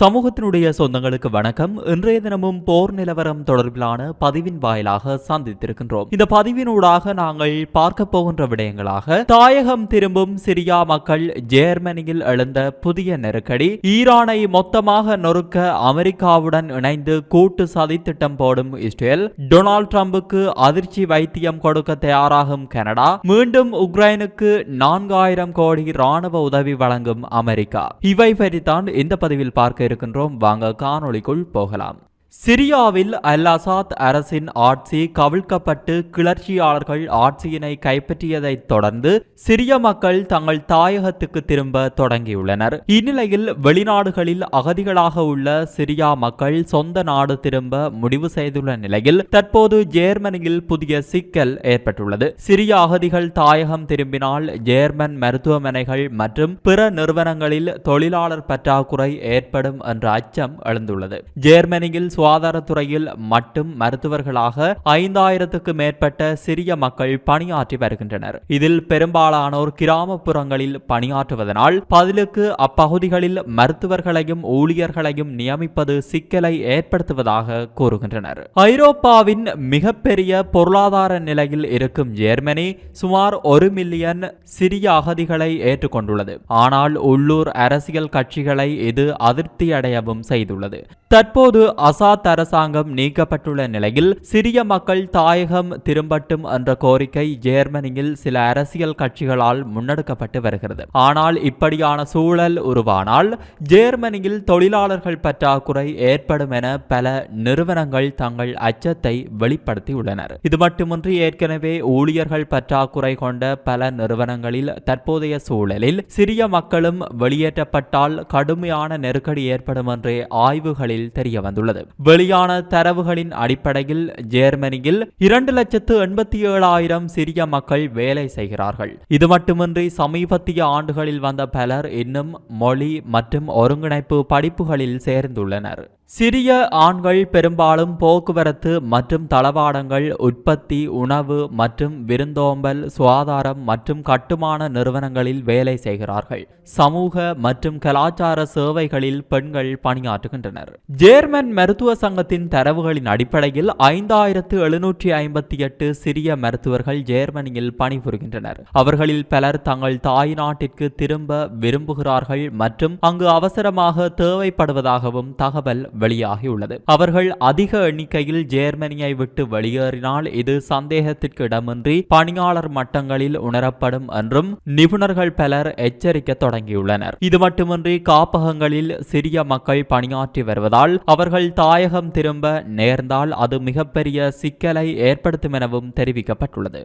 சமூகத்தினுடைய சொந்தங்களுக்கு வணக்கம். இன்றைய தினமும் போர் நிலவரம் தொடர்பிலான பதிவின் வாயிலாக சந்தித்திருக்கின்றோம். இந்த பதிவினூடாக நாங்கள் பார்க்க போகின்ற விடயங்களாக தாயகம் திரும்பும் சிரியா மக்கள் ஜெர்மனியில் எழுந்த புதிய நெருக்கடி ஈரானை மொத்தமாக நொறுக்க அமெரிக்காவுடன் இணைந்து கூட்டு சதி திட்டம் போடும் இஸ்ரேல் டொனால்ட் ட்ரம்புக்கு அதிர்ச்சி வைத்தியம் கொடுக்க தயாராகும் கனடா மீண்டும் உக்ரைனுக்கு நான்காயிரம் கோடி ராணுவ உதவி வழங்கும் அமெரிக்கா. இவை பற்றித்தான் இந்த பதிவில் பார்க்க இருக்கின்றோம் வாங்க காணொளிக்குள் போகலாம். சிரியாவில் அல் அசாத் அரசின் ஆட்சி கவிழ்க்கப்பட்டு கிளர்ச்சியாளர்கள் ஆட்சியினை கைப்பற்றியதைத் தொடர்ந்து சிரிய மக்கள் தங்கள் தாயகத்துக்கு திரும்ப தொடங்கியுள்ளனர். இந்நிலையில் வெளிநாடுகளில் அகதிகளாக உள்ள சிரியா மக்கள் சொந்த நாடு திரும்ப முடிவு செய்துள்ள நிலையில் தற்போது ஜேர்மனியில் புதிய சிக்கல் ஏற்பட்டுள்ளது. சிரிய அகதிகள் தாயகம் திரும்பினால் ஜேர்மன் மருத்துவமனைகள் மற்றும் பிற நிறுவனங்களில் தொழிலாளர் பற்றாக்குறை ஏற்படும் என்ற அச்சம் எழுந்துள்ளது. ஜேர்மனியில் சுகாதாரத்துறையில் மட்டும் மருத்துவர்களாக ஐந்தாயிரத்துக்கு மேற்பட்ட சிறிய மக்கள் பணியாற்றி வருகின்றனர். இதில் பெரும்பாலானோர் கிராமப்புறங்களில் பணியாற்றுவதனால் பதிலுக்கு அப்பகுதிகளில் மருத்துவர்களையும் ஊழியர்களையும் நியமிப்பது சிக்கலை ஏற்படுத்துவதாக கூறுகின்றனர். ஐரோப்பாவின் மிகப்பெரிய பொருளாதார நிலையில் இருக்கும் ஜெர்மனி சுமார் ஒரு மில்லியன் சிறிய அகதிகளை ஏற்றுக்கொண்டுள்ளது. ஆனால் உள்ளூர் அரசியல் கட்சிகளை இது அதிருப்தியடையவும் செய்துள்ளது. தற்போது அசா அசாத் அரசாங்கம் நீக்கப்பட்டுள்ள நிலையில் சிறிய மக்கள் தாயகம் திரும்பட்டும் என்ற கோரிக்கை ஜெர்மனியில் சில அரசியல் கட்சிகளால் முன்னெடுக்கப்பட்டு வருகிறது. ஆனால் இப்படியான சூழல் உருவானால் ஜெர்மனியில் தொழிலாளர்கள் பற்றாக்குறை ஏற்படும் என பல நிறுவனங்கள் தங்கள் அச்சத்தை வெளிப்படுத்தியுள்ளனர். இது மட்டுமின்றி ஏற்கனவே ஊழியர்கள் பற்றாக்குறை கொண்ட பல நிறுவனங்களில் தற்போதைய சூழலில் சிறிய மக்களும் வெளியேற்றப்பட்டால் கடுமையான நெருக்கடி ஏற்படும் என்றே ஆய்வுகளில் தெரிய வந்துள்ளது வெளியான தரவுகளின் அடிப்படையில் ஜெர்மனியில் இரண்டு லட்சத்து எண்பத்தி ஏழாயிரம் சிறிய மக்கள் வேலை செய்கிறார்கள். இது மட்டுமின்றி சமீபத்திய ஆண்டுகளில் வந்த பலர் இன்னும் மொழி மற்றும் ஒருங்கிணைப்பு படிப்புகளில் சேர்ந்துள்ளனர். சிறிய ஆண்கள் பெரும்பாலும் போக்குவரத்து மற்றும் தளவாடங்கள் உற்பத்தி உணவு மற்றும் விருந்தோம்பல் சுகாதாரம் மற்றும் கட்டுமான நிறுவனங்களில் வேலை செய்கிறார்கள். சமூக மற்றும் கலாச்சார சேவைகளில் பெண்கள் பணியாற்றுகின்றனர். ஜேர்மன் மருத்துவ சங்கத்தின் தரவுகளின் அடிப்படையில் ஐந்தாயிரத்து எழுநூற்றி ஐம்பத்தி எட்டு சிறிய மருத்துவர்கள் ஜேர்மனியில் பணிபுரிகின்றனர். அவர்களில் பலர் தங்கள் தாய் நாட்டிற்கு திரும்ப விரும்புகிறார்கள் மற்றும் அங்கு அவசரமாக தேவைப்படுவதாகவும் தகவல் வெளியாகியுள்ளது. அவர்கள் அதிக எண்ணிக்கையில் ஜேர்மனியை விட்டு வெளியேறினால் இது சந்தேகத்திற்கு இடமின்றி பணியாளர் மட்டங்களில் உணரப்படும் என்றும் நிபுணர்கள் பலர் எச்சரிக்க தொடங்கியுள்ளனர். இது மட்டுமின்றி காப்பகங்களில் சிறிய மக்கள் பணியாற்றி வருவதால் அவர்கள் தாயகம் திரும்ப நேர்ந்தால் அது மிகப்பெரிய சிக்கலை ஏற்படுத்தும் எனவும் தெரிவிக்கப்பட்டுள்ளது.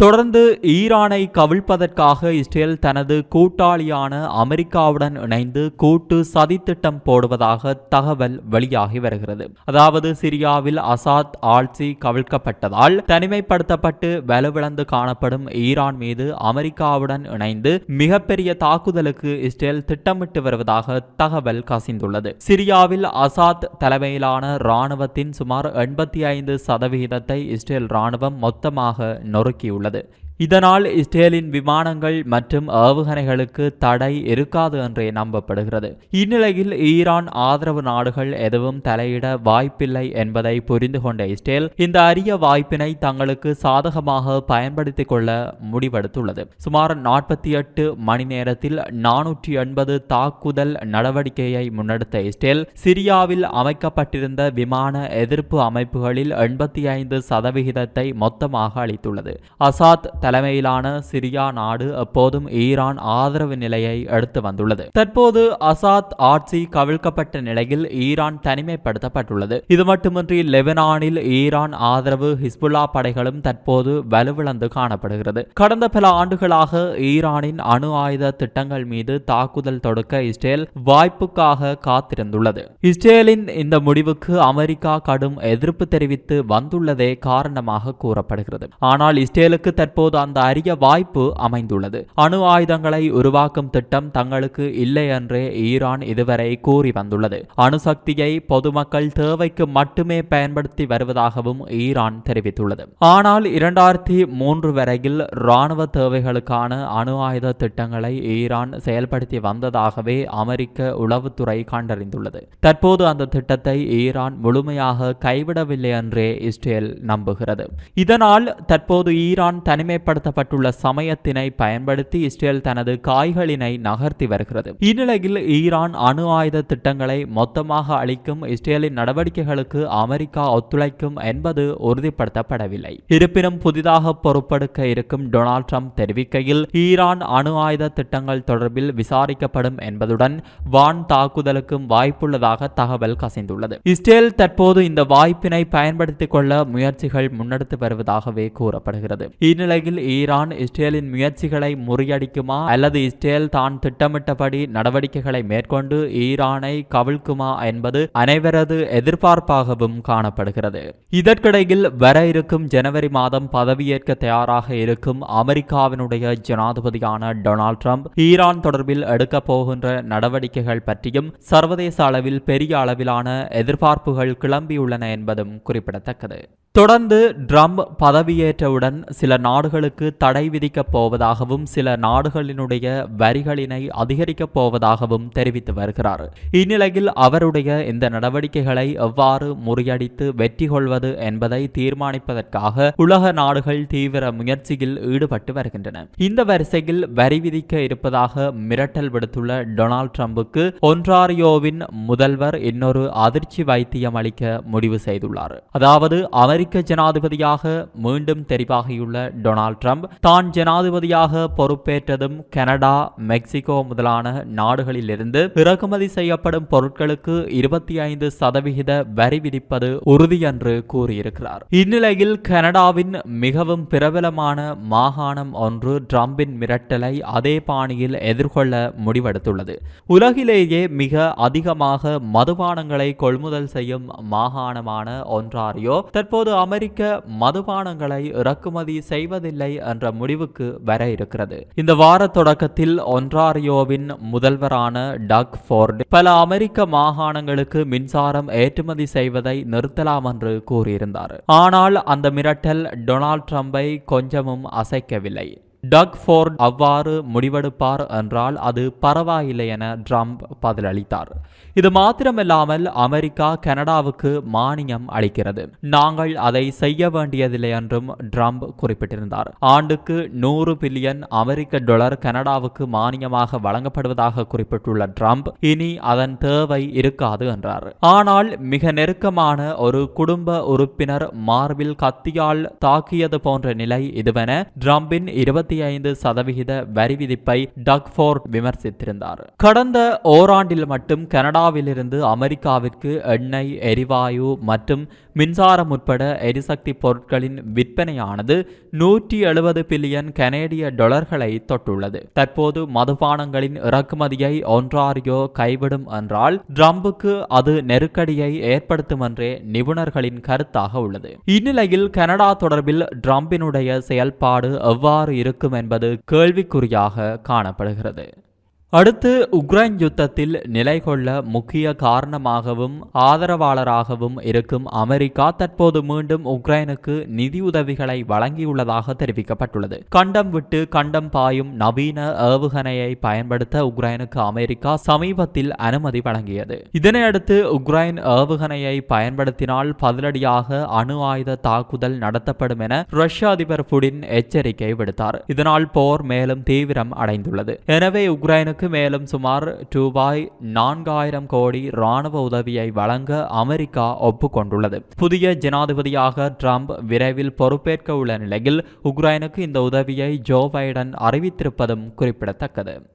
தொடர்ந்து ஈரானை கவிழ்ப்பதற்காக இஸ்ரேல் தனது கூட்டாளியான அமெரிக்காவுடன் இணைந்து கூட்டு சதித்திட்டம் போடுவதாக தகவல் வெளியாகி வருகிறது. அதாவது சிரியாவில் அசாத் ஆட்சி கவிழ்க்கப்பட்டதால் தனிமைப்படுத்தப்பட்டு வலுவிழந்து காணப்படும் ஈரான் மீது அமெரிக்காவுடன் இணைந்து மிகப்பெரிய தாக்குதலுக்கு இஸ்ரேல் திட்டமிட்டு வருவதாக தகவல் கசிந்துள்ளது. சிரியாவில் அசாத் தலைமையிலான இராணுவத்தின் சுமார் எண்பத்தி ஐந்து சதவிகிதத்தை இஸ்ரேல் இராணுவம் மொத்தமாக நொறுக்கியுள்ளது. உள்ளது இதனால் இஸ்ரேலின் விமானங்கள் மற்றும் ஏவுகணைகளுக்கு தடை இருக்காது என்றே நம்பப்படுகிறது. இந்நிலையில் ஈரான் ஆதரவு நாடுகள் எதுவும் தலையிட வாய்ப்பில்லை என்பதை புரிந்து கொண்ட இஸ்ரேல் இந்த அரிய வாய்ப்பினை தங்களுக்கு சாதகமாக பயன்படுத்திக் கொள்ள முடிவெடுத்துள்ளது. சுமார் நாற்பத்தி எட்டு மணி நேரத்தில் நானூற்றி எண்பது தாக்குதல் நடவடிக்கையை முன்னெடுத்த இஸ்ரேல் சிரியாவில் அமைக்கப்பட்டிருந்த விமான எதிர்ப்பு அமைப்புகளில் எண்பத்தி ஐந்து சதவிகிதத்தை மொத்தமாக அளித்துள்ளது. அசாத் தலைமையிலான சிரியா நாடு எப்போதும் ஈரான் ஆதரவு நிலையை எடுத்து வந்துள்ளது. தற்போது அசாத் ஆட்சி கவிழ்க்கப்பட்ட நிலையில் ஈரான் தனிமைப்படுத்தப்பட்டுள்ளது. இது மட்டுமின்றி லெபனானில் ஈரான் ஆதரவு ஹிஸ்புல்லா படைகளும் தற்போது வலுவிழந்து காணப்படுகிறது. கடந்த பல ஆண்டுகளாக ஈரானின் அணு ஆயுத திட்டங்கள் மீது தாக்குதல் தொடுக்க இஸ்ரேல் வாய்ப்புக்காக காத்திருந்துள்ளது. இஸ்ரேலின் இந்த முடிவுக்கு அமெரிக்கா கடும் எதிர்ப்பு தெரிவித்து வந்துள்ளதே காரணமாக கூறப்படுகிறது. ஆனால் இஸ்ரேலுக்கு தற்போது அந்த அரிய வாய்ப்பு அமைந்துள்ளது. அணு ஆயுதங்களை உருவாக்கும் திட்டம் தங்களுக்கு இல்லை என்றே ஈரான் இதுவரை கூறி வந்துள்ளது. அணுசக்தியை பொதுமக்கள் தேவைக்கு மட்டுமே பயன்படுத்தி வருவதாகவும் ஈரான் தெரிவித்துள்ளது. ஆனால் இரண்டாயிரத்தி மூன்று வரையில் இராணுவ தேவைகளுக்கான அணு ஆயுத திட்டங்களை ஈரான் செயல்படுத்தி வந்ததாகவே அமெரிக்க உளவுத்துறை கண்டறிந்துள்ளது. தற்போது அந்த திட்டத்தை ஈரான் முழுமையாக கைவிடவில்லை என்றே இஸ்ரேல் நம்புகிறது. இதனால் தற்போது ஈரான் தனிமைப்படுத்த தனிமைப்படுத்தப்பட்டுள்ள சமயத்தினை பயன்படுத்தி இஸ்ரேல் தனது காய்களினை நகர்த்தி வருகிறது. இந்நிலையில் ஈரான் அணு ஆயுத திட்டங்களை மொத்தமாக அளிக்கும் இஸ்ரேலின் நடவடிக்கைகளுக்கு அமெரிக்கா ஒத்துழைக்கும் என்பது உறுதிப்படுத்தப்படவில்லை. இருப்பினும் புதிதாக பொறுப்பெடுக்க இருக்கும் டொனால்ட் ட்ரம்ப் தெரிவிக்கையில் ஈரான் அணு ஆயுத திட்டங்கள் தொடர்பில் விசாரிக்கப்படும் என்பதுடன் வான் தாக்குதலுக்கும் வாய்ப்புள்ளதாக தகவல் கசிந்துள்ளது. இஸ்ரேல் தற்போது இந்த வாய்ப்பினை பயன்படுத்திக் கொள்ள முயற்சிகள் முன்னெடுத்து வருவதாகவே கூறப்படுகிறது. இந்நிலையில் ஈரான் இஸ்ரேலின் முயற்சிகளை முறியடிக்குமா? அல்லது இஸ்ரேல் தான் திட்டமிட்டபடி நடவடிக்கைகளை மேற்கொண்டு ஈரானை கவிழ்க்குமா என்பது அனைவரது எதிர்பார்ப்பாகவும் காணப்படுகிறது. இதற்கிடையில் வர இருக்கும் ஜனவரி மாதம் பதவியேற்க தயாராக இருக்கும் அமெரிக்காவினுடைய ஜனாதிபதியான டொனால்ட் ட்ரம்ப் ஈரான் தொடர்பில் எடுக்கப் போகின்ற நடவடிக்கைகள் பற்றியும் சர்வதேச அளவில் பெரிய அளவிலான எதிர்பார்ப்புகள் கிளம்பியுள்ளன என்பதும் குறிப்பிடத்தக்கது. தொடர்ந்து ட்ரம்ப் பதவியேற்றவுடன் சில நாடுகளுக்கு தடை விதிக்கப் போவதாகவும் சில நாடுகளினுடைய வரிகளினை அதிகரிக்கப் போவதாகவும் தெரிவித்து வருகிறார். இந்நிலையில் அவருடைய இந்த நடவடிக்கைகளை எவ்வாறு முறியடித்து வெற்றி கொள்வது என்பதை தீர்மானிப்பதற்காக உலக நாடுகள் தீவிர முயற்சியில் ஈடுபட்டு வருகின்றன. இந்த வரிசையில் வரி விதிக்க இருப்பதாக மிரட்டல் விடுத்துள்ள டொனால்ட் ட்ரம்புக்கு ஒன்றாரியோவின் முதல்வர் இன்னொரு அதிர்ச்சி வைத்தியம் அளிக்க முடிவு செய்துள்ளார். அதாவது அமெரிக்க அமெரிக்க ஜனாதிபதியாக மீண்டும் தெரிவாகியுள்ள டொனால்ட் ட்ரம்ப் தான் ஜனாதிபதியாக பொறுப்பேற்றதும் கனடா மெக்சிகோ முதலான நாடுகளிலிருந்து இறக்குமதி செய்யப்படும் பொருட்களுக்கு இருபத்தி ஐந்து சதவிகித வரி விதிப்பது உறுதி என்று கூறியிருக்கிறார். இந்நிலையில் கனடாவின் மிகவும் பிரபலமான மாகாணம் ஒன்று டிரம்பின் மிரட்டலை அதே பாணியில் எதிர்கொள்ள முடிவெடுத்துள்ளது. உலகிலேயே மிக அதிகமாக மதுபானங்களை கொள்முதல் செய்யும் மாகாணமான ஒன்றாரியோ தற்போது அமெரிக்க மதுபானங்களை இறக்குமதி செய்வதில்லை என்ற முடிவுக்கு வர இருக்கிறது. இந்த வார தொடக்கத்தில் ஒன்றாரியோவின் முதல்வரான டக் ஃபோர்டு பல அமெரிக்க மாகாணங்களுக்கு மின்சாரம் ஏற்றுமதி செய்வதை நிறுத்தலாம் என்று கூறியிருந்தார். ஆனால் அந்த மிரட்டல் டொனால்ட் ட்ரம்பை கொஞ்சமும் அசைக்கவில்லை. டக் ஃபோர்ட் அவ்வாறு முடிவெடுப்பார் என்றால் அது பரவாயில்லை என ட்ரம்ப் பதிலளித்தார். இது மாத்திரமில்லாமல் அமெரிக்கா கனடாவுக்கு மானியம் அளிக்கிறது. நாங்கள் அதை செய்ய வேண்டியதில்லை என்றும் ட்ரம்ப் குறிப்பிட்டிருந்தார். ஆண்டுக்கு நூறு பில்லியன் அமெரிக்க டாலர் கனடாவுக்கு மானியமாக வழங்கப்படுவதாக குறிப்பிட்டுள்ள ட்ரம்ப் இனி அதன் தேவை இருக்காது என்றார். ஆனால் மிக நெருக்கமான ஒரு குடும்ப உறுப்பினர் மார்பில் கத்தியால் தாக்கியது போன்ற நிலை இதுவென ட்ரம்பின் இருபத்தி இருபத்தி ஐந்து சதவிகித வரி விதிப்பை டக்ஃபோர்ட் விமர்சித்திருந்தார். கடந்த ஓராண்டில் மட்டும் கனடாவிலிருந்து அமெரிக்காவிற்கு எண்ணெய் எரிவாயு மற்றும் மின்சாரம் உட்பட எரிசக்தி பொருட்களின் விற்பனையானது நூற்றி எழுபது பில்லியன் கனேடிய டாலர்களை தொட்டுள்ளது. தற்போது மதுபானங்களின் இறக்குமதியை ஒன்றாரியோ கைவிடும் என்றால் ட்ரம்புக்கு அது நெருக்கடியை ஏற்படுத்தும் என்றே நிபுணர்களின் கருத்தாக உள்ளது. இந்நிலையில் கனடா தொடர்பில் ட்ரம்பினுடைய செயல்பாடு எவ்வாறு இருக்கும் என்பது கேள்விக்குறியாக காணப்படுகிறது. அடுத்து உக்ரைன் யுத்தத்தில் நிலை கொள்ள முக்கிய காரணமாகவும் ஆதரவாளராகவும் இருக்கும் அமெரிக்கா தற்போது மீண்டும் உக்ரைனுக்கு நிதியுதவிகளை வழங்கியுள்ளதாக தெரிவிக்கப்பட்டுள்ளது. கண்டம் விட்டு கண்டம் பாயும் நவீன ஏவுகணையை பயன்படுத்த உக்ரைனுக்கு அமெரிக்கா சமீபத்தில் அனுமதி வழங்கியது. இதனையடுத்து உக்ரைன் ஏவுகணையை பயன்படுத்தினால் பதிலடியாக அணு ஆயுத தாக்குதல் நடத்தப்படும் என ரஷ்ய அதிபர் புடின் எச்சரிக்கை விடுத்தார். இதனால் போர் மேலும் தீவிரம் அடைந்துள்ளது. எனவே உக்ரைனுக்கு மேலும் சுமார் ரூபாய் நான்காயிரம் கோடி ராணுவ உதவியை வழங்க அமெரிக்கா ஒப்புக்கொண்டுள்ளது. புதிய ஜனாதிபதியாக ட்ரம்ப் விரைவில் பொறுப்பேற்க உள்ள நிலையில் உக்ரைனுக்கு இந்த உதவியை ஜோ பைடன் அறிவித்திருப்பதும் குறிப்பிடத்தக்கது.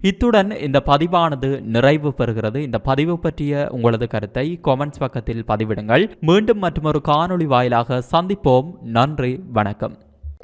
இத்துடன் இந்த பதிவானது நிறைவு பெறுகிறது. இந்த பதிவு பற்றிய உங்களது கருத்தை கொமெண்ட்ஸ் பக்கத்தில் பதிவிடுங்கள். மீண்டும் மற்றொரு காணொளி வாயிலாக சந்திப்போம். நன்றி வணக்கம்.